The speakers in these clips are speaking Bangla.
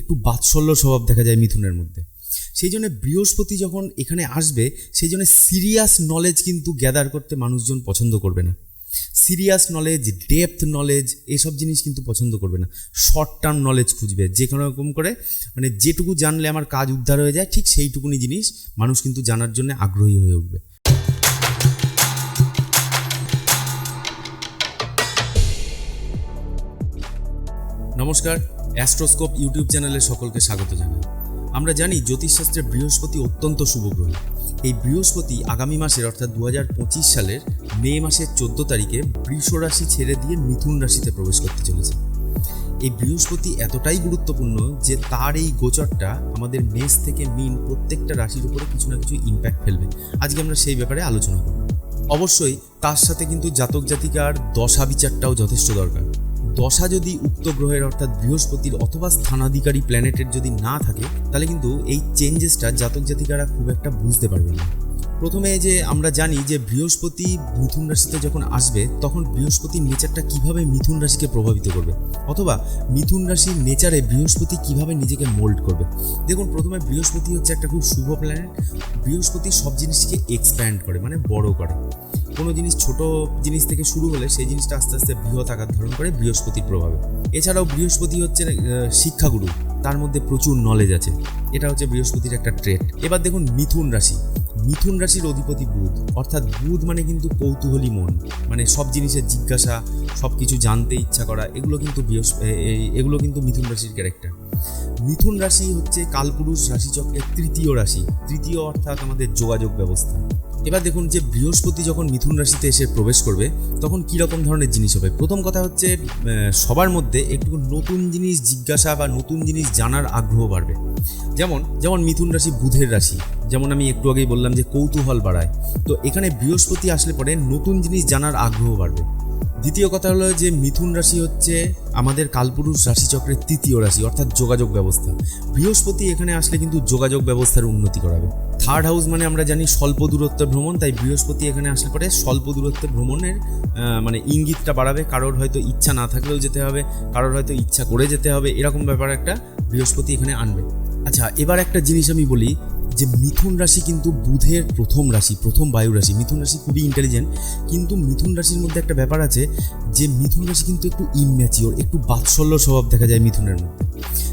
একটু বাৎসল্য স্বভাব দেখা যায় মিথুনের মধ্যে। সেই জন্য বৃহস্পতি যখন এখানে আসবে, সেই জন্য সিরিয়াস নলেজ কিন্তু গ্যাদার করতে মানুষজন পছন্দ করবে না। সিরিয়াস নলেজ ডেপথ নলেজ এসব জিনিস কিন্তু পছন্দ করবে না। শর্ট টার্ম নলেজ খুঁজবে, যে কোনো রকম করে মানে যেটুকু জানলে আমার কাজ উদ্ধার হয়ে যায়, ঠিক সেইটুকুনি জিনিস মানুষ কিন্তু জানার জন্য আগ্রহী হয়ে উঠবে। নমস্কার অ্যাস্ট্রোস্কোপ ইউটিউব চ্যানেলে সকলকে স্বাগত জানাই। আমরা জানি জ্যোতিষশাস্ত্রে বৃহস্পতি অত্যন্ত শুভ গ্রহ এই বৃহস্পতি আগামী মাসের অর্থাৎ দু হাজার পঁচিশ সালের মে মাসের চোদ্দ তারিখে বৃষ রাশি ছেড়ে দিয়ে মিথুন রাশিতে প্রবেশ করতে চলেছে। এই বৃহস্পতি এতটাই গুরুত্বপূর্ণ যে তার এই গোচরটা আমাদের মেষ থেকে মিন প্রত্যেকটা রাশির উপরে কিছু না কিছু ইম্প্যাক্ট ফেলবে। আজকে আমরা সেই ব্যাপারে আলোচনা করব। অবশ্যই তার সাথে কিন্তু জাতক জাতিকার দশা বিচারটাও যথেষ্ট দরকার। দশা যদি উক্ত গ্রহের অর্থাৎ বৃহস্পতির অথবা স্থানাধিকারী প্ল্যানেটের যদি না থাকে, তাহলে কিন্তু এই চেঞ্জেসটা জাতক জাতিকারা খুব একটা বুঝতে পারবে না। প্রথমে যে আমরা জানি যে বৃহস্পতি মিথুন রাশিতে যখন আসবে, তখন বৃহস্পতির নেচারটা কীভাবে মিথুন রাশিকে প্রভাবিত করবে? অথবা মিথুন রাশির নেচারে বৃহস্পতি কীভাবে নিজেকে মোল্ড করবে? দেখুন, প্রথমে বৃহস্পতি হচ্ছে একটা খুব শুভ প্ল্যানেট বৃহস্পতি সব জিনিসকে এক্সপ্যান্ড করে মানে বড় করে। কোনো জিনিস ছোট জিনিস থেকে শুরু হলে সেই জিনিসটা আস্তে আস্তে বৃহৎ আকার ধারণ করে বৃহস্পতির প্রভাবে। এছাড়াও বৃহস্পতি হচ্ছে শিক্ষাগুরু। তার মধ্যে প্রচুর নলেজ আছে। এটা হচ্ছে বৃহস্পতির একটা ট্রেট এবার দেখুন মিথুন রাশি। মিথুন রাশির অধিপতি বুধ। অর্থাৎ বুধ মানে কিন্তু কৌতূহলী মন। মানে সব জিনিসের জিজ্ঞাসা সব কিছু জানতে ইচ্ছা করা, এগুলো কিন্তু এগুলো কিন্তু মিথুন রাশির ক্যারেক্টার মিথুন রাশি হচ্ছে কালপুরুষ রাশিচক্রের তৃতীয় রাশি। তৃতীয় অর্থাৎ আমাদের যোগাযোগ ব্যবস্থা। এবার দেখুন যে বৃহস্পতি যখন মিথুন রাশিতে এসে প্রবেশ করবে, তখন কী রকম ধরনের জিনিস হবে? প্রথম কথা হচ্ছে সবার মধ্যে একটু নতুন জিনিস জিজ্ঞাসা বা নতুন জিনিস জানার আগ্রহ বাড়বে। যেমন যেমন মিথুন রাশি বুধের রাশি, যেমন আমি একটু আগেই বললাম যে কৌতূহল বাড়ায়। তো এখানে বৃহস্পতি আসলে পরে নতুন জিনিস জানার আগ্রহ বাড়বে। দ্বিতীয় কথা হলো যে মিথুন রাশি হচ্ছে আমাদের কালপুরুষ রাশিচক্রের তৃতীয় রাশি, অর্থাৎ যোগাযোগ ব্যবস্থা। বৃহস্পতি এখানে আসলে কিন্তু যোগাযোগ ব্যবস্থার উন্নতি করাবে। থার্ড হাউস মানে আমরা জানি স্বল্প দূরত্বের ভ্রমণ, তাই বৃহস্পতি এখানে আসলে পরে স্বল্প দূরত্বের ভ্রমণের মানে ইঙ্গিতটা বাড়াবে। কারোর হয়তো ইচ্ছা না থাকলেও যেতে হবে, কারোর হয়তো ইচ্ছা করে যেতে হবে, এরকম ব্যাপার একটা বৃহস্পতি এখানে আনবে। আচ্ছা এবার একটা জিনিস আমি বলি যে মিথুন রাশি কিন্তু বুধের প্রথম রাশি, প্রথম বায়ু রাশি। মিথুন রাশি খুবই ইন্টেলিজেন্ট কিন্তু মিথুন রাশির মধ্যে একটা ব্যাপার আছে যে মিথুন রাশি কিন্তু একটু ইম্যাচিওর একটু বাৎসল্য স্বভাব দেখা যায় মিথুনের মধ্যে।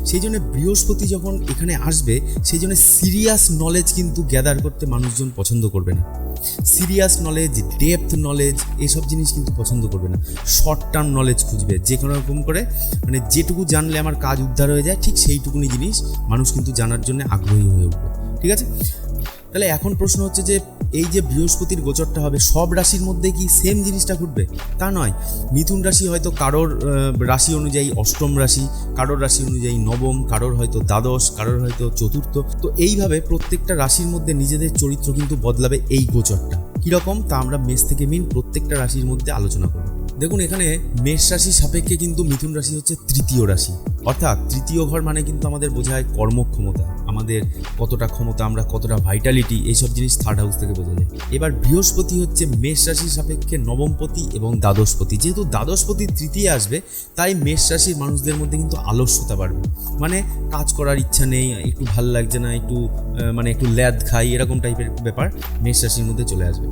সেই জন্য বৃহস্পতি যখন এখানে আসবে, সেই জন্য সিরিয়াস নলেজ কিন্তু গ্যাদার করতে মানুষজন পছন্দ করবে না। সিরিয়াস নলেজ ডেপথ নলেজ এসব জিনিস কিন্তু পছন্দ করবে না। শর্ট টার্ম নলেজ খুঁজবে, যে কোনো রকম করে মানে যেটুকু জানলে আমার কাজ উদ্ধার হয়ে যায়, ঠিক সেইটুকুনি জিনিস মানুষ কিন্তু জানার জন্য আগ্রহী হয়ে উঠবে। ঠিক আছে? তাহলে এখন প্রশ্ন হচ্ছে যে এই যে বৃহস্পতির গোচরটা হবে, সব রাশির মধ্যে কি সেম জিনিসটা ঘটবে? তা নয়। মিথুন রাশি হয়তো কারোর রাশি অনুযায়ী অষ্টম রাশি, কারোর রাশি অনুযায়ী নবম, কারোর হয়তো দ্বাদশ, কারোর হয়তো চতুর্থ। তো এইভাবে প্রত্যেকটা রাশির মধ্যে নিজেদের চরিত্র কিন্তু বদলাবে এই গোচরটা। কীরকম? তা আমরা মেষ থেকে মিন প্রত্যেকটা রাশির মধ্যে আলোচনা করব। দেখুন, এখানে মেষ রাশি সাপেক্ষে কিন্তু মিথুন রাশি হচ্ছে তৃতীয় রাশি। অর্থাৎ তৃতীয় ঘর মানে কিন্তু আমাদের বোঝায় কর্মক্ষমতা। আমাদের কতটা ক্ষমতা, আমরা কতটা ভাইটালিটি এইসব জিনিস থার্ড হাউস থেকে বোঝা যায়। এবার বৃহস্পতি হচ্ছে মেষ রাশির সাপেক্ষে নবমপতি এবং দ্বাদশপতি। যেহেতু দ্বাদশপতি তৃতীয় আসবে, তাই মেষ রাশির মানুষদের মধ্যে কিন্তু আলস্যতা বাড়বে। মানে কাজ করার ইচ্ছা নেই, একটু ভালো লাগছে না, একটু মানে একটু ল্যাদ খাই, এরকম টাইপের ব্যাপার মেষ রাশির মধ্যে চলে আসবে।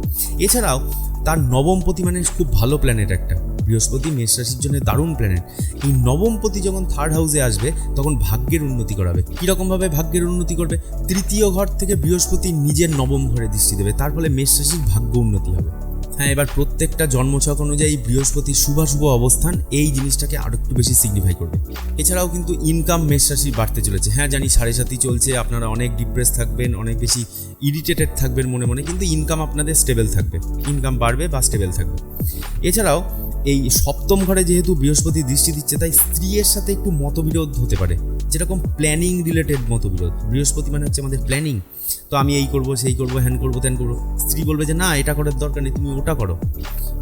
এছাড়াও তার নবমপতি মানে খুব ভালো প্ল্যানেট একটা। বৃহস্পতি, মেষ রাশির জন্য দারুণ প্ল্যানেট এই নবমপতি যখন থার্ড হাউসে আসবে, তখন ভাগ্যের উন্নতি করাবে কীরকমভাবে ভাগ্যের উন্নতি করবে তৃতীয় ঘর থেকে বৃহস্পতি নিজের নবম ঘরে দৃষ্টি দেবে। তার ফলে মেষ রাশির ভাগ্য উন্নতি হবে। হ্যাঁ এবার প্রত্যেকটা জন্মছক অনুযায়ী বৃহস্পতির শুভাশুভ অবস্থান এই জিনিসটাকে আরও একটু বেশি সিগনিফাই করবে। এছাড়াও কিন্তু ইনকাম মেষ রাশি বাড়তে চলেছে। হ্যাঁ জানি সাড়ে সাতই চলছে, আপনারা অনেক ডিপ্রেস থাকবেন, অনেক বেশি ইরিটেটেড থাকবেন মনে মনে, কিন্তু ইনকাম আপনাদের স্টেবল থাকবে। ইনকাম বাড়বে বা স্টেবল থাকবে। এছাড়াও এই সপ্তম ঘরে যেহেতু বৃহস্পতি দৃষ্টি দিচ্ছে, তাই স্ত্রীর সাথে একটু মতবিরোধ হতে পারে। যেরকম প্ল্যানিং রিলেটেড মতবিরোধ। বৃহস্পতি মানে হচ্ছে আমাদের প্ল্যানিং তো আমি এই করব, সেই করব, হ্যান করব, ত্যান করব। স্ত্রী বলবে যে, না, এটা করার দরকার নেই, তুমি ওটা করো।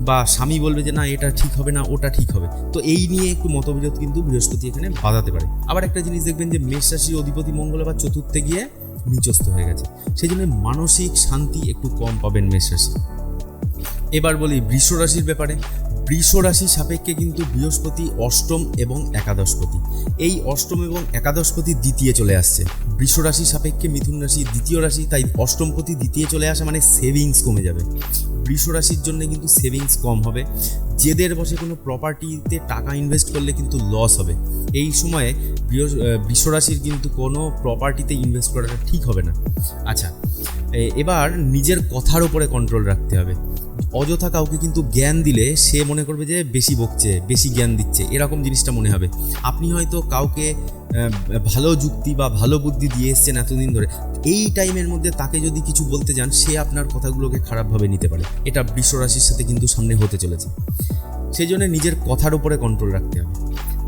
বা স্বামী বলবে যে, না, এটা ঠিক হবে না, ওটা ঠিক হবে। তো এই নিয়ে একটু মতবিরোধ কিন্তু বৃহস্পতি এখানে বাধাতে পারে। আবার একটা জিনিস দেখবেন যে, মেষ রাশির অধিপতি মঙ্গল আবার চতুর্থে গিয়ে নিচস্থ হয়ে গেছে। সেই জন্য মানসিক শান্তি একটু কম পাবেন মেষ রাশি। এবার বলি, বৃষ রাশির ব্যাপারে। বৃষ রাশি সাপেক্ষে কিন্তু বৃহস্পতি, অষ্টম এবং একাদশপতি। এই অষ্টম এবং একাদশপতি দ্বিতীয় চলে আসছে। বৃষ রাশি সাপেক্ষে মিথুন রাশি দ্বিতীয় রাশি, তাই অষ্টমপতি দ্বিতীয় চলে আসা মানে সেভিংস কমে যাবে। বৃষ রাশির জন্য কিন্তু সেভিংস কম হবে। জেদের বসে কোনো প্রপার্টিতে টাকা ইনভেস্ট করলে কিন্তু লস হবে। এই সময়ে বৃষ রাশির কিন্তু কোনো প্রপার্টিতে ইনভেস্ট করাটা ঠিক হবে না। আচ্ছা এবার নিজের কথার উপরে কন্ট্রোল রাখতে হবে। অযথা কাউকে কিন্তু জ্ঞান দিলে সে মনে করবে যে বেশি বকছে, বেশি জ্ঞান দিচ্ছে। এরকম জিনিসটা মনে হবে। আপনি হয়তো কাউকে ভালো যুক্তি বা ভালো বুদ্ধি দিয়ে এসছেন এতদিন ধরে। এই টাইমের মধ্যে তাকে যদি কিছু বলতে যান, সে আপনার কথাগুলোকে খারাপভাবে নিতে পারে। এটা বিশ্বরাশির সাথে কিন্তু সামনে হতে চলেছে। সেই জন্য নিজের কথার উপরে কন্ট্রোল রাখতে হবে।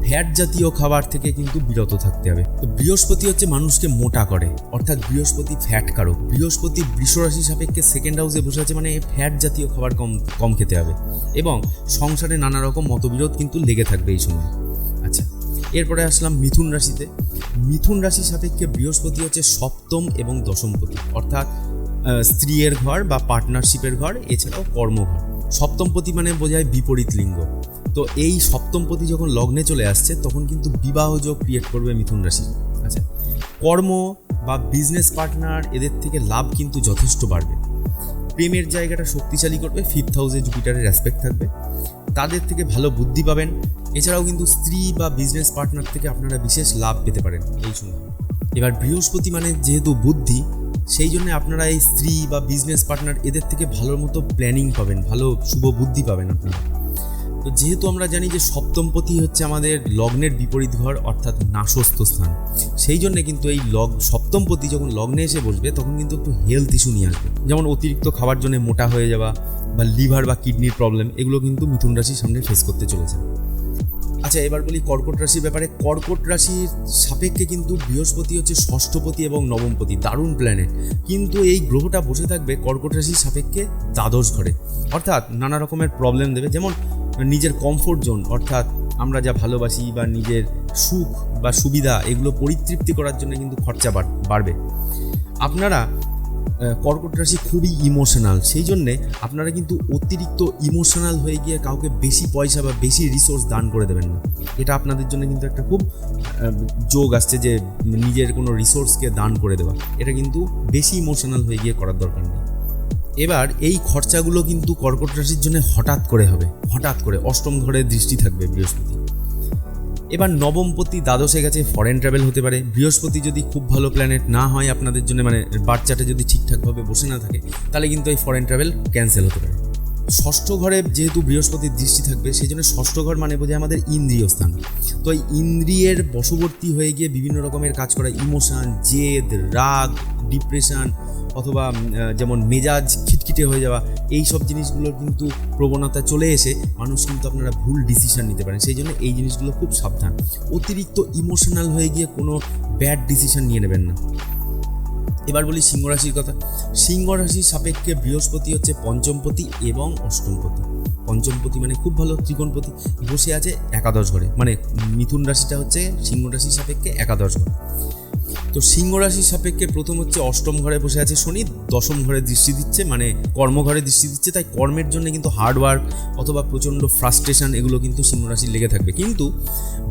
ফ্যাট জাতীয় খাবার থেকে কিন্তু বিরত থাকতে হবে। তো বৃহস্পতি হচ্ছে মানুষকে মোটা করে, অর্থাৎ বৃহস্পতি ফ্যাট কারক। বৃহস্পতি বৃষরাশি সাপেক্ষে সেকেন্ড হাউসে বসে আছে মানে ফ্যাট জাতীয় খাবার কম কম খেতে হবে। এবং সংসারে নানা রকম মতবিরোধ কিন্তু লেগে থাকবে এই সময়। আচ্ছা এরপরে আসলাম মিথুন রাশিতে। মিথুন রাশি সাপেক্ষে বৃহস্পতি হচ্ছে সপ্তম এবং দশমপতি, অর্থাৎ স্ত্রীয়ের ঘর বা পার্টনারশিপের ঘর, এছাড়াও কর্মঘর। সপ্তমপতি মানে বোঝায় বিপরীত লিঙ্গ। তো এই সপ্তমপতি যখন লগ্নে চলে আসছে, তখন কিন্তু বিবাহ যোগ ক্রিয়েট করবে মিথুন রাশি। আচ্ছা কর্ম বা বিজনেস পার্টনার এদের থেকে লাভ কিন্তু যথেষ্ট বাড়বে। প্রেমের জায়গাটা শক্তিশালী করবে ফিফথ হাউসে জুপিটারের অ্যাসপেক্ট থাকবে। তাদের থেকে ভালো বুদ্ধি পাবেন। এছাড়াও কিন্তু স্ত্রী বা বিজনেস পার্টনার থেকে আপনারা বিশেষ লাভ পেতে পারেন এই সময়। এবার বৃহস্পতি মানে যেহেতু বুদ্ধি, সেই জন্য আপনারা এই স্ত্রী বা বিজনেস পার্টনার এদের থেকে ভালো মতো প্ল্যানিং পাবেন, ভালো শুভ বুদ্ধি পাবেন আপনারা। তো যেহেতু আমরা জানি যে সপ্তমপতি হচ্ছে আমাদের লগ্নের বিপরীত ঘর, অর্থাৎ নাশস্থ স্থান, সেই জন্য কিন্তু এই লগ, সপ্তমপতি যখন লগ্নে এসে বসবে, তখন কিন্তু একটু হেলথ ইস্যু নিয়ে আসবে। যেমন অতিরিক্ত খাবার জন্য মোটা হয়ে যাওয়া বা লিভার বা কিডনির প্রবলেম এগুলো কিন্তু মিথুন রাশির সামনে ফেস করতে চলেছে। আচ্ছা এবার বলি কর্কট রাশির ব্যাপারে। কর্কট রাশির সাপেক্ষে কিন্তু বৃহস্পতি হচ্ছে ষষ্ঠপতি এবং নবমপতি, দারুণ প্ল্যানেট কিন্তু এই গ্রহটা বসে থাকবে কর্কট রাশির সাপেক্ষে দ্বাদশ ঘরে। অর্থাৎ নানা রকমের প্রবলেম দেবে। যেমন নিজের কমফোর্ট জোন অর্থাৎ আমরা যা ভালোবাসি বা নিজের সুখ বা সুবিধা, এগুলো পরিতৃপ্তি করার জন্য কিন্তু খরচা বাড়- বাড়বে। আপনারা কর্কট রাশি খুবই ইমোশনাল সেই জন্যে আপনারা কিন্তু অতিরিক্ত ইমোশনাল হয়ে গিয়ে কাউকে বেশি পয়সা বা বেশি রিসোর্স দান করে দেবেন না। এটা আপনাদের জন্য কিন্তু একটা খুব যোগ আসছে যে নিজের কোনো রিসোর্সকে দান করে দেওয়া। এটা কিন্তু বেশি ইমোশনাল হয়ে গিয়ে করার দরকার নেই। এবার এই খরচাগুলো কিন্তু কর্কট রাশির জন্য হঠাৎ করে হবে, হঠাৎ করে। অষ্টম ঘরে দৃষ্টি থাকবে বৃহস্পতি। এবার নবমপতি দ্বাদশে গেছে ফরেন ট্রাভেল হতে পারে। বৃহস্পতি যদি খুব ভালো প্ল্যানেট না হয় আপনাদের জন্য মানে বাচ্চাটা যদি ঠিকঠাকভাবে বসে না থাকে, তাহলে কিন্তু এই ফরেন ট্রাভেল ক্যান্সেল হতে পারে। ষষ্ঠ ঘরে যেহেতু বৃহস্পতির দৃষ্টি থাকবে, সেই জন্য ষষ্ঠ ঘর মানে বোঝায় আমাদের ইন্দ্রিয় স্থান। তো এই ইন্দ্রিয়ের বশবর্তী হয়ে গিয়ে বিভিন্ন রকমের কাজ করা, ইমোশান, জেদ, রাগ, ডিপ্রেশন অথবা যেমন মেজাজ খিটখিটে হয়ে যাওয়া, এই সব জিনিসগুলোর কিন্তু প্রবণতা চলে এসে মানুষ কিন্তু আপনারা ভুল ডিসিশন নিতে পারেন। সেই জন্য এই জিনিসগুলো খুব সাবধান। অতিরিক্ত ইমোশনাল হয়ে গিয়ে কোনো ব্যাড ডিসিশন নিয়ে নেবেন না। এবার বলি সিংহ রাশির কথা। সিংহ রাশির সাপেক্ষে বৃহস্পতি হচ্ছে পঞ্চমপতি এবং অষ্টমপতি। পঞ্চমপতি মানে খুব ভালো ত্রিকোণপতি। বসে আছে একাদশ ঘরে। মানে মিথুন রাশিটা হচ্ছে সিংহ রাশির সাপেক্ষে একাদশ ঘর। তো সিংহ রাশির সাপেক্ষে প্রথম হচ্ছে অষ্টম ঘরে বসে আছে শনি, দশম ঘরে দৃষ্টি দিচ্ছে মানে কর্মঘরে দৃষ্টি দিচ্ছে, তাই কর্মের জন্য কিন্তু হার্ডওয়ার্ক অথবা প্রচণ্ড ফ্রাস্ট্রেশন এগুলো কিন্তু সিংহ রাশির লেগে থাকবে। কিন্তু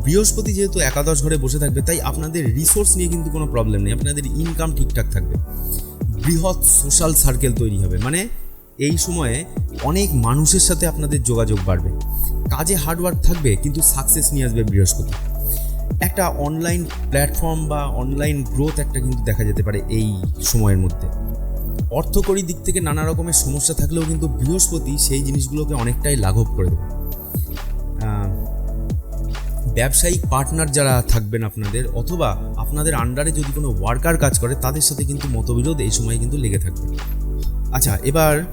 বৃহস্পতি যেহেতু একাদশ ঘরে বসে থাকবে, তাই আপনাদের রিসোর্স নিয়ে কিন্তু কোনো প্রবলেম নেই, আপনাদের ইনকাম ঠিকঠাক থাকবে। বৃহৎ সোশ্যাল সার্কেল তৈরি হবে মানে এই সময়ে অনেক মানুষের সাথে আপনাদের যোগাযোগ বাড়বে। কাজে হার্ডওয়ার্ক থাকবে, কিন্তু সাকসেস নিয়ে আসবে বৃহস্পতি। একটা অনলাইন প্ল্যাটফর্ম বা অনলাইন গ্রোথ একটা কিন্তু দেখা যেতে পারে এই সময়ের মধ্যে। অর্থকরী দিক থেকে নানা রকমের সমস্যা থাকলেও কিন্তু বৃহস্পতি সেই জিনিসগুলোকে অনেকটাই লাঘব করে দেবে। ব্যবসায়িক পার্টনার যারা থাকবেন আপনাদের অথবা আপনাদের আন্ডারে যদি কোনো ওয়ার্কার কাজ করে, তাদের সাথে কিন্তু মতবিরোধ এই সময় কিন্তু লেগে থাকবে। আচ্ছা এবার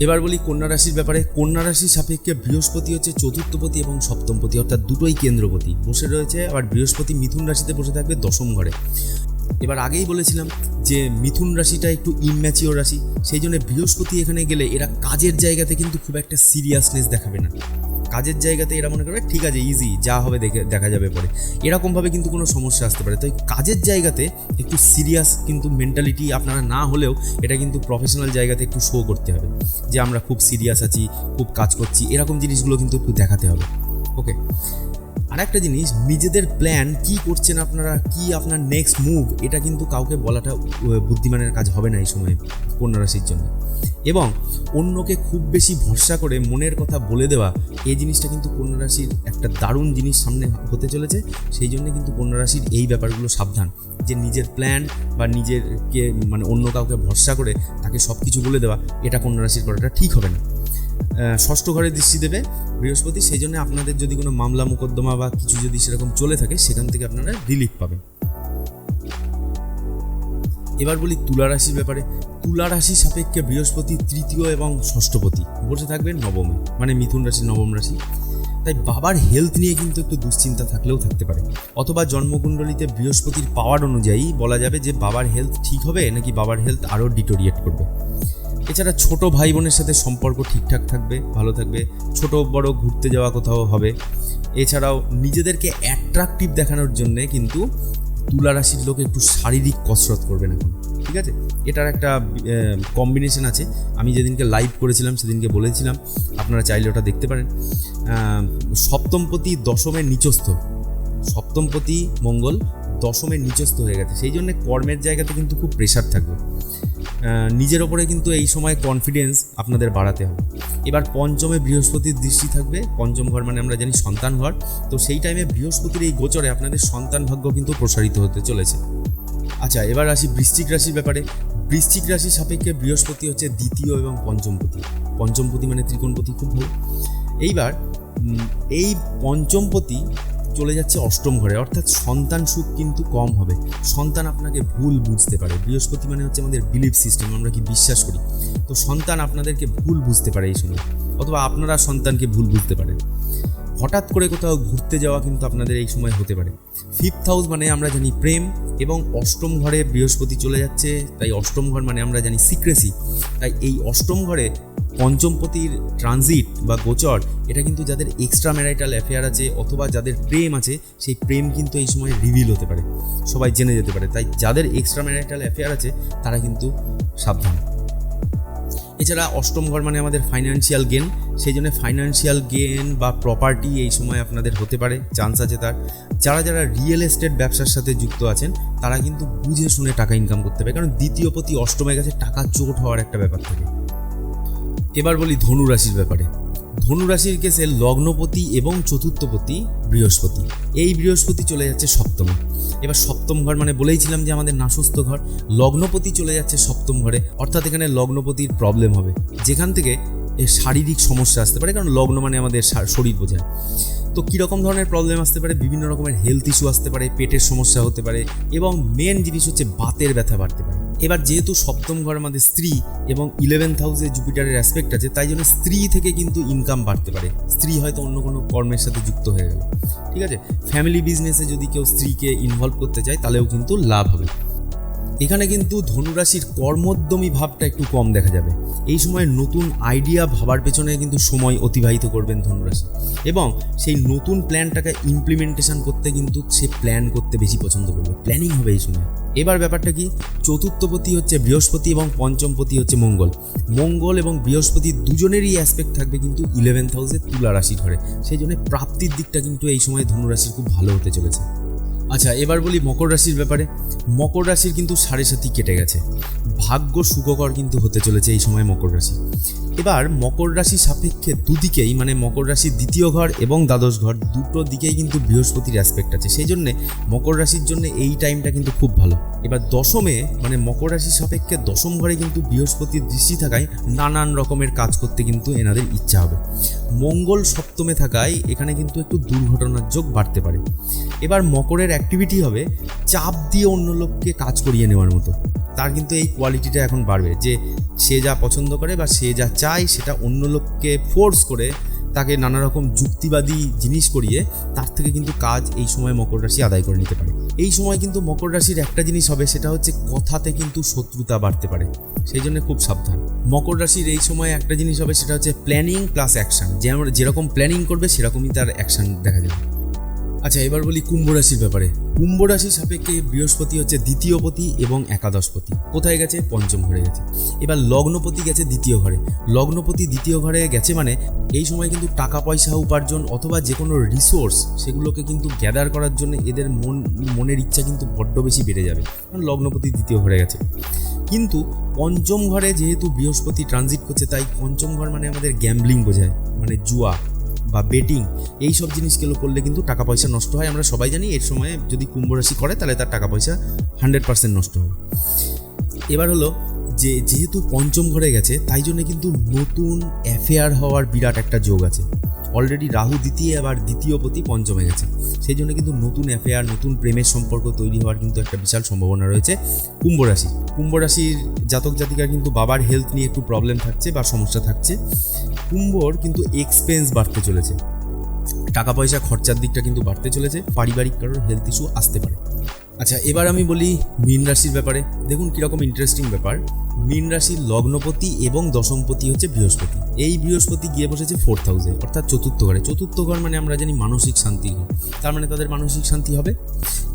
এবার বলি কন্যা রাশির ব্যাপারে। কন্যা রাশির সাপেক্ষে বৃহস্পতি হচ্ছে চতুর্থপতি এবং সপ্তমপতি, অর্থাৎ দুটোই কেন্দ্রপতি। বসে রয়েছে, আবার বৃহস্পতি মিথুন রাশিতে বসে থাকবে দশম ঘরে। এবার আগেই বলেছিলাম যে মিথুন রাশিটা একটু ইম্যাচিওর রাশি, সেই জন্য বৃহস্পতি এখানে গেলে এরা কাজের জায়গাতে কিন্তু খুব একটা সিরিয়াসনেস দেখাবে না। কাজের জায়গাতে এরা মনে করবে, ঠিক আছে ইজি যা হবে দেখে, দেখা যাবে পরে। এরকমভাবে কিন্তু কোনো সমস্যা আসতে পারে। তাই কাজের জায়গাতে একটু সিরিয়াস কিন্তু মেন্টালিটি আপনারা না হলেও এটা কিন্তু প্রফেশনাল জায়গাতে একটু শো করতে হবে। যে আমরা খুব সিরিয়াস আছি, খুব কাজ করছি, এরকম জিনিসগুলো কিন্তু একটু দেখাতে হবে। ওকে আর একটা জিনিস, নিজেদের প্ল্যান কি করছেন আপনারা, কি আপনার নেক্সট মুভ এটা কিন্তু কাউকে বলাটা বুদ্ধিমানের কাজ হবে না এই সময় কন্যা রাশির জন্য। এবং অন্যকে খুব বেশি ভরসা করে মনের কথা বলে দেওয়া, এই জিনিসটা কিন্তু কন্যা রাশির একটা দারুণ জিনিস সামনে হতে চলেছে। সেই জন্য কিন্তু কন্যা রাশির এই ব্যাপারগুলো সাবধান, যে নিজের প্ল্যান বা নিজেরকে মানে অন্য কাউকে ভরসা করে তাকে সব কিছু বলে দেওয়া, এটা কন্যা রাশির করাটা ঠিক হবে না। ষষ্ঠ ঘরে দৃষ্টি দেবে বৃহস্পতি, সেই জন্য আপনাদের যদি কোনো মামলা, মোকদ্দমা বা কিছু যদি সেরকম চলে থাকে, সেখান থেকে আপনারা রিলিফ পাবেন। এবার বলি তুলা রাশির ব্যাপারে। তুলা রাশি সাপেক্ষে বৃহস্পতি তৃতীয় এবং ষষ্ঠপতি বসে থাকবেন নবমে মানে মিথুন রাশি, নবম রাশি। তাই বাবার হেলথ নিয়ে কিন্তু একটু দুশ্চিন্তা থাকলেও থাকতে পারে। অথবা জন্মকুণ্ডলিতে বৃহস্পতির পাওয়ার অনুযায়ী বলা যাবে যে, বাবার হেলথ ঠিক হবে নাকি বাবার হেলথ আরও ডিটোরিয়েট করবে। এছাড়া ছোট ভাই বোনের সাথে সম্পর্ক ঠিকঠাক থাকবে, ভালো থাকবে। ছোট বড় ঘুরতে যাওয়া কোথাও হবে। এছাড়াও নিজেদেরকে অ্যাট্রাকটিভ দেখানোর জন্যে কিন্তু তুলা রাশির লোক একটু শারীরিক কসরত করবেন এখন, ঠিক আছে? এটার একটা কম্বিনেশন আছে। আমি যেদিনকে লাইভ করেছিলাম, সেদিনকে বলেছিলাম, আপনারা চাইলে ওটা দেখতে পারেন। সপ্তমপতি দশমের নিচস্থ। সপ্তমপতি মঙ্গল দশমের নিচস্থ হয়ে গেছে। সেই জন্য কর্মের জায়গাতে কিন্তু খুব প্রেশার থাকবে। নিজের ওপরে কিন্তু এই সময় কনফিডেন্স আপনাদের বাড়াতে হবে। এবার পঞ্চমে বৃহস্পতির দৃষ্টি থাকবে। পঞ্চম ঘর মানে আমরা জানি সন্তান ঘর। তো সেই টাইমে বৃহস্পতির এই গোচরে আপনাদের সন্তান ভাগ্য কিন্তু প্রসারিত হতে চলেছে। আচ্ছা এবার আসি বৃশ্চিক রাশির ব্যাপারে। বৃশ্চিক রাশির সাপেক্ষে বৃহস্পতি হচ্ছে দ্বিতীয় এবং পঞ্চমপতি। পঞ্চমপতি মানে ত্রিকোণপতি, খুব ভালো। এইবার এই পঞ্চমপতি চলে যাচ্ছে অষ্টম ঘরে। অর্থাৎ সন্তান সুখ কিন্তু কম হবে। সন্তান আপনাকে ভুল বুঝতে পারে। বৃহস্পতি মানে হচ্ছে আমাদের বিলিফ সিস্টেম আমরা কি বিশ্বাস করি? তো সন্তান আপনাদেরকে ভুল বুঝতে পারে এই সময়। অথবা আপনারা সন্তানকে ভুল বুঝতে পারেন। হঠাৎ করে কোথাও ঘুরতে যাওয়া কিন্তু আপনাদের এই সময় হতে পারে। ফিফথ হাউস মানে আমরা জানি প্রেম এবং অষ্টম ঘরে বৃহস্পতি চলে যাচ্ছে। তাই অষ্টম ঘর মানে আমরা জানি সিক্রেসি তাই এই অষ্টম ঘরে পঞ্চমপতির ট্রানজিট বা গোচর, এটা কিন্তু যাদের এক্সট্রা ম্যারাইটাল অ্যাফেয়ার আছে অথবা যাদের প্রেম আছে, সেই প্রেম কিন্তু এই সময় রিভিল হতে পারে। সবাই জেনে যেতে পারে। তাই যাদের এক্সট্রা ম্যারাইটাল অ্যাফেয়ার আছে, তারা কিন্তু সাবধান। এছাড়া অষ্টম ঘর মানে আমাদের ফাইন্যান্সিয়াল গেন সেই জন্য ফাইন্যান্সিয়াল গেন বা প্রপার্টি এই সময় আপনাদের হতে পারে চান্স আছে তার। যারা যারা রিয়েল এস্টেট ব্যবসার সাথে যুক্ত আছেন, তারা কিন্তু বুঝে শুনে টাকা ইনকাম করতে পারে। কারণ দ্বিতীয় প্রতি অষ্টমের কাছে টাকা চোট হওয়ার একটা ব্যাপার থাকে। এবার বলি ধনু রাশির ব্যাপারে। ধনু রাশির কেসে লগ্নপতি এবং চতুর্থপতি বৃহস্পতি। এই বৃহস্পতি চলে যাচ্ছে সপ্তম। এবার সপ্তম ঘর মানে বলেইছিলাম যে আমাদের নাসস্থ ঘর। লগ্নপতি চলে যাচ্ছে সপ্তম ঘরে, অর্থাৎ এখানে লগ্নপতির প্রবলেম হবে। যেখান থেকে শারীরিক সমস্যা আসতে পারে, কারণ লগ্ন মানে আমাদের শরীর বোঝায়। তো কীরকম ধরনের প্রবলেম আসতে পারে? বিভিন্ন রকমের হেলথ ইস্যু আসতে পারে, পেটের সমস্যা হতে পারে এবং মেন জিনিস হচ্ছে বাতের ব্যথা বাড়তে পারে। এবার যেহেতু সপ্তম ঘর আমাদের স্ত্রী এবং ইলেভেন্থ হাউসে জুপিটারের অ্যাসপেক্ট আছে, তাই জন্য স্ত্রী থেকে কিন্তু ইনকাম বাড়তে পারে। স্ত্রী হয়তো অন্য কোনো কর্মের সাথে যুক্ত হয়ে গেল। ঠিক আছে? ফ্যামিলি বিজনেসে যদি কেউ স্ত্রীকে ইনভলভ করতে চায়, তাহলেও কিন্তু লাভ হবে। এখানে কিন্তু ধনুরাশির কর্মোদ্যমী ভাবটা একটু কম দেখা যাবে। এই সময় নতুন আইডিয়া ভাবার পেছনে কিন্তু সময় অতিবাহিত করবেন ধনুরাশি। এবং সেই নতুন প্ল্যানটাকে ইমপ্লিমেন্টেশন করতে কিন্তু সে প্ল্যান করতে বেশি পছন্দ করবে। প্ল্যানিং হবে এই সময়। এবার ব্যাপারটা কি? চতুর্থপতি হচ্ছে বৃহস্পতি এবং পঞ্চমপতি হচ্ছে মঙ্গল। মঙ্গল এবং বৃহস্পতি দুজনেরই অ্যাসপেক্ট থাকবে কিন্তু ইলেভেন্থ হাউসে তুলা রাশি ঘরে। সেই জন্য প্রাপ্তির দিকটা কিন্তু এই সময় ধনুরাশির খুব ভালো হতে চলেছে। আচ্ছা এবার বলি মকর রাশির ব্যাপারে। মকর রাশির কিন্তু সাড়ে সাথী কেটে গেছে। ভাগ্য সুখকর কিন্তু হতে চলেছে এই সময় মকর রাশি। এবার মকর রাশি সাপেক্ষে দুদিকেই মানে মকর রাশির দ্বিতীয় ঘর এবং দ্বাদশ ঘর, দুটো দিকেই কিন্তু বৃহস্পতির অ্যাসপেক্ট আছে। সেই জন্যে মকর রাশির জন্য এই টাইমটা কিন্তু খুব ভালো। এবার দশমে মানে মকর রাশির সাপেক্ষে দশম ঘরে কিন্তু বৃহস্পতির দৃষ্টি থাকায় নানান রকমের কাজ করতে কিন্তু এনাদের ইচ্ছা হবে। মঙ্গল সপ্তমে থাকায় এখানে কিন্তু একটু দুর্ঘটনার যোগ বাড়তে পারে। এবার মকরের অ্যাক্টিভিটি হবে, চাপ দিয়ে অন্য লোককে কাজ করিয়ে নেওয়ার মতো। তার কিন্তু এই কোয়ালিটিটা এখন বাড়বে যে সে যা পছন্দ করে বা সে যা চায় সেটা অন্য লোককে ফোর্স করে তাকে নানা রকম যুক্তিবাদী জিনিস করিয়ে তার থেকে কিন্তু কাজ এই সময় মকর রাশি আদায় করে নিতে পারে। এই সময় কিন্তু মকর রাশির একটা জিনিস হবে, সেটা হচ্ছে কথাতে কিন্তু শত্রুতা বাড়তে পারে। সেই জন্য খুব সাবধান। মকর রাশির এই সময় একটা জিনিস হবে, সেটা হচ্ছে প্ল্যানিং প্লাস অ্যাকশন যেমন যেরকম প্ল্যানিং করবে, সেরকমই তার অ্যাকশন দেখা যাবে। আচ্ছা এবার বলি কুম্ভ রাশির ব্যাপারে। কুম্ভ রাশির সাপেক্ষে বৃহস্পতি হচ্ছে দ্বিতীয়পতি এবং একাদশপতি কোথায় গেছে? পঞ্চম ঘরে গেছে। এবার লগ্নপতি গেছে দ্বিতীয় ঘরে। লগ্নপতি দ্বিতীয় ঘরে গেছে মানে এই সময় কিন্তু টাকা পয়সা উপার্জন অথবা যে কোনো রিসোর্স সেগুলোকে কিন্তু গ্যাদার করার জন্য এদের মন, মনের ইচ্ছা কিন্তু বড্ড বেশি বেড়ে যাবে। কারণ লগ্নপতি দ্বিতীয় ঘরে গেছে। কিন্তু পঞ্চম ঘরে যেহেতু বৃহস্পতি ট্রানজিট করছে, তাই পঞ্চম ঘর মানে আমাদের গ্যাম্বলিং বোঝায়। মানে জুয়া বা বেটিং এই সব জিনিসগুলো করলে কিন্তু টাকা পয়সা নষ্ট হয়। আমরা সবাই জানি এর সময় যদি কুম্ভ রাশি করে, তাহলে তার টাকা পয়সা হান্ড্রেড পার্সেন্ট নষ্ট হবে। এবার হলো যে, যেহেতু পঞ্চম ঘরে গেছে, তাই জন্য কিন্তু নতুন অ্যাফেয়ার হওয়ার বিরাট একটা যোগ আছে। অলরেডি রাহু দ্বিতীয়, আবার দ্বিতীয় প্রতি পঞ্চমে গেছে। সেই জন্য কিন্তু নতুন অ্যাফেয়ার নতুন প্রেমের সম্পর্ক তৈরি হওয়ার কিন্তু একটা বিশাল সম্ভাবনা রয়েছে কুম্ভ রাশি। কুম্ভ রাশির জাতক জাতিকার কিন্তু বাবার হেলথ নিয়ে একটু প্রবলেম থাকছে বা সমস্যা থাকছে। কুম্ভর কিন্তু এক্সপেন্স বাড়তে চলেছে। টাকা পয়সা খরচার দিকটা কিন্তু বাড়তে চলেছে। পারিবারিক কারোর হেলথ ইস্যু আসতে পারে। আচ্ছা এবার আমি বলি মীন রাশির ব্যাপারে। দেখুন কীরকম ইন্টারেস্টিং ব্যাপার। মীন রাশির লগ্নপতি এবং দশমপতি হচ্ছে বৃহস্পতি। এই বৃহস্পতি গিয়ে বসেছে ফোর্থ হাউসে অর্থাৎ চতুর্থ ঘরে। চতুর্থ ঘর মানে আমরা জানি মানসিক শান্তি ঘর। তার মানে তাদের মানসিক শান্তি হবে।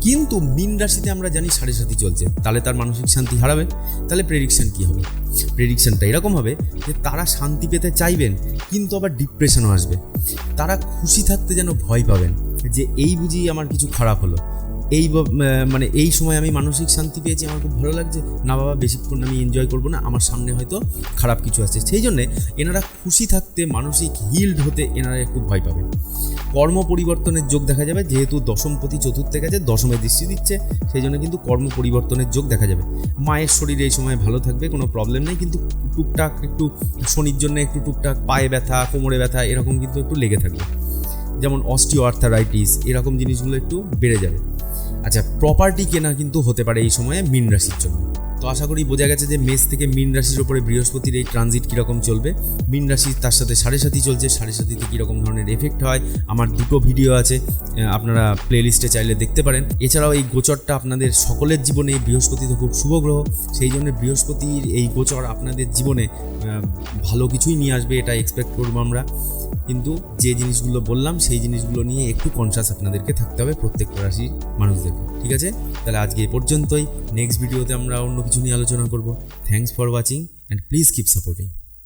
কিন্তু মীন রাশিতে আমরা জানি সাড়ে সাথী চলছে। তাহলে তার মানসিক শান্তি হারাবে। তাহলে প্রেডিকশন কী হবে? প্রেডিকশনটা এরকম হবে যে তারা শান্তি পেতে চাইবেন, কিন্তু আবার ডিপ্রেশনও আসবে। তারা খুশি থাকতে যেন ভয় পাবেন যে, এই বুঝি আমার কিছু খারাপ হলো। এই মানে এই সময় আমি মানসিক শান্তি পেয়েছি, আমার খুব ভালো লাগছে। না বাবা বেশিক্ষণ আমি এনজয় করব না, আমার সামনে হয়তো খারাপ কিছু আছে। সেই জন্যে এনারা খুশি থাকতে, মানসিক হিল্ড হতে এনারা একটু ভয় পাবেন। কর্ম পরিবর্তনের যোগ দেখা যাবে, যেহেতু দশমপতি চতুর্থে গেছে, দশমে দৃষ্টি দিচ্ছে, সেই জন্য কিন্তু কর্ম পরিবর্তনের যোগ দেখা যাবে। মায়ের শরীর এই সময় ভালো থাকবে, কোনো প্রবলেম নেই, কিন্তু টুকটাক একটু শনির জন্য একটু টুকটাক পায়ে ব্যথা, কোমরে ব্যথা, এরকম কিন্তু একটু লেগে থাকবে। যেমন অস্টিও আর্থারাইটিস এরকম জিনিসগুলো একটু বেড়ে যাবে। আচ্ছা প্রপার্টি কেনা কিন্তু হতে পারে এই সময়ে মীন রাশির জন্য। তো আশা করি বোঝা গেছে যে মেষ থেকে মীন রাশির ওপরে বৃহস্পতির এই ট্রানজিট কীরকম চলবে। মীন রাশি তার সাথে সাড়ে সাথী চলছে, সাড়ে সাথীতে কীরকম ধরনের এফেক্ট হয়? আমার দুটো ভিডিও আছে আপনারা প্লেলিস্টে চাইলে দেখতে পারেন। এছাড়াও এই গোচরটা আপনাদের সকলের জীবনে, বৃহস্পতি তো খুব শুভ গ্রহ, সেই জন্য বৃহস্পতির এই গোচর আপনাদের জীবনে ভালো কিছুই নিয়ে আসবে, এটা এক্সপেক্ট করব আমরা। কিন্তু যে জিনিসগুলো বললাম, সেই জিনিসগুলো নিয়ে একটু কনসাস আপনাদেরকে থাকতে হবে প্রত্যেকটা রাশির মানুষদেরকে। ঠিক আছে? তাহলে আজকে এ পর্যন্তই। নেক্সট ভিডিওতে আমরা অন্য কিছু নিয়ে আলোচনা করব। Thanks for watching and please keep supporting